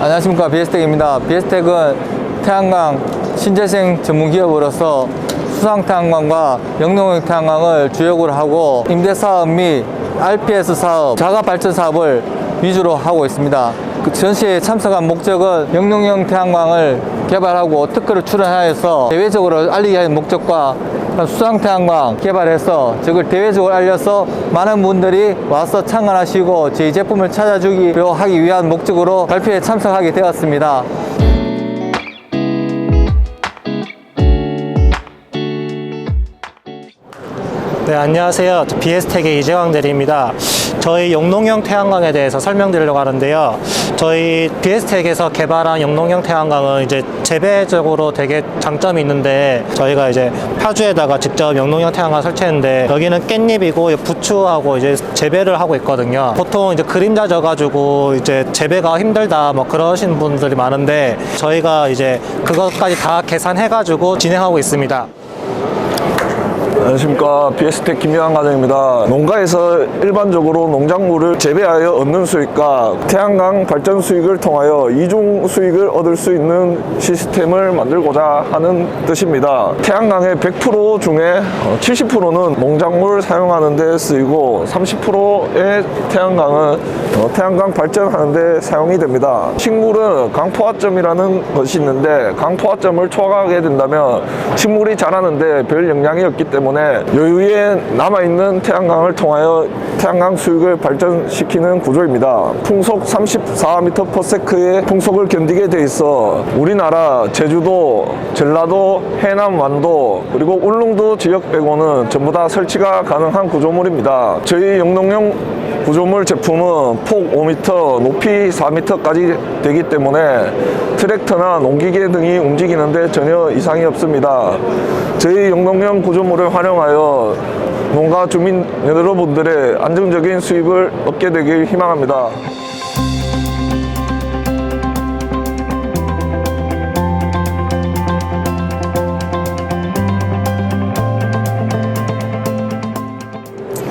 안녕하십니까 비에스텍입니다. 비에스텍은 태양광 신재생 전문 기업으로서 수상 태양광과 영농형 태양광을 주역으로 하고 임대 사업 및 RPS 사업, 자가 발전 사업을 위주로 하고 있습니다. 그 전시회에 참석한 목적은 영농형 태양광을 개발하고 특허를 출원하여서 대외적으로 알리기 위한 목적과 수상 태양광 개발해서 저걸 대외적으로 알려서 많은 분들이 와서 참관하시고 저희 제품을 찾아주기로 하기 위한 목적으로 발표에 참석하게 되었습니다. 네, 안녕하세요. BS텍의 이재광 대리입니다. 저희 용농형 태양광에 대해서 설명드리려고 하는데요. 저희 BS텍에서 개발한 용농형 태양광은 이제 재배적으로 되게 장점이 있는데 저희가 이제 파주에다가 직접 용농형 태양광 설치했는데 여기는 깻잎이고 부추하고 이제 재배를 하고 있거든요. 보통 이제 그림자 져가지고 이제 재배가 힘들다 뭐 그러신 분들이 많은데 저희가 이제 그것까지 다 계산해가지고 진행하고 있습니다. 안녕하십니까. BS텍 김영환 과장입니다. 농가에서 일반적으로 농작물을 재배하여 얻는 수익과 태양광 발전 수익을 통하여 이중 수익을 얻을 수 있는 시스템을 만들고자 하는 뜻입니다. 태양광의 100% 중에 70%는 농작물 사용하는 데 쓰이고 30%의 태양광은 어, 태양광 발전하는 데 사용이 됩니다. 식물은 강포화점이라는 것이 있는데 강포화점을 초과하게 된다면 식물이 자라는데 별 영향이 없기 때문에 여유에 남아있는 태양광을 통하여 태양광 수익을 발전시키는 구조입니다. 풍속 34m/s의 풍속을 견디게 돼 있어 우리나라 제주도, 전라도, 해남, 완도 그리고 울릉도 지역 빼고는 전부 다 설치가 가능한 구조물입니다. 저희 영농용 구조물 제품은 폭 5m, 높이 4m까지 되기 때문에 트랙터나 농기계 등이 움직이는데 전혀 이상이 없습니다. 저희 영농형 구조물을 활용하여 농가 주민 여러분들의 안정적인 수입을 얻게 되길 희망합니다.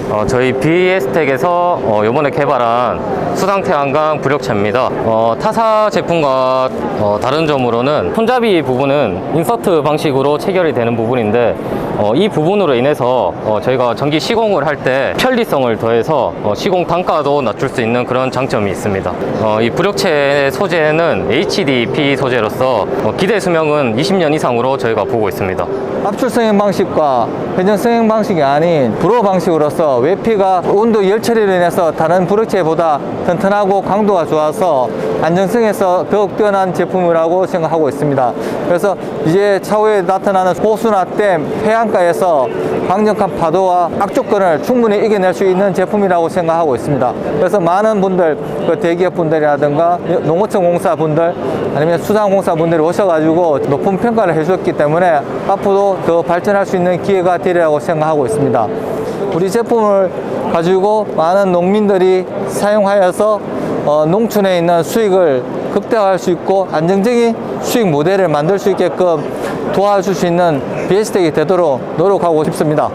어, 저희 BS텍에서 어, 이번에 개발한 수상 태양광 부력체입니다. 어, 타사 제품과 어, 다른 점으로는 손잡이 부분은 인서트 방식으로 체결이 되는 부분인데 어, 이 부분으로 인해서 어, 저희가 전기 시공을 할 때 편리성을 더해서 어, 시공 단가도 낮출 수 있는 그런 장점이 있습니다. 어, 이 부력체 소재는 HDP 소재로서 어, 기대 수명은 20년 이상으로 저희가 보고 있습니다. 압출 성형 방식과 회전 성형 방식이 아닌 불호 방식으로서 외피가 온도 열 처리로 인해서 다른 부력체보다 튼튼하고 강도가 좋아서 안정성에서 더욱 뛰어난 제품이라고 생각하고 있습니다. 그래서 이제 차후에 나타나는 호수나 댐, 해안가에서 강력한 파도와 악조건을 충분히 이겨낼 수 있는 제품이라고 생각하고 있습니다. 그래서 많은 분들, 그 대기업 분들이라든가 농어촌 공사 분들 아니면 수상 공사 분들이 오셔가지고 높은 평가를 해주셨기 때문에 앞으로 더 발전할 수 있는 기회가 되리라고 생각하고 있습니다. 우리 제품을 가지고 많은 농민들이 사용하여서 어, 농촌에 있는 수익을 극대화할 수 있고 안정적인 수익 모델을 만들 수 있게끔 도와줄 수 있는 비에스텍이 되도록 노력하고 싶습니다.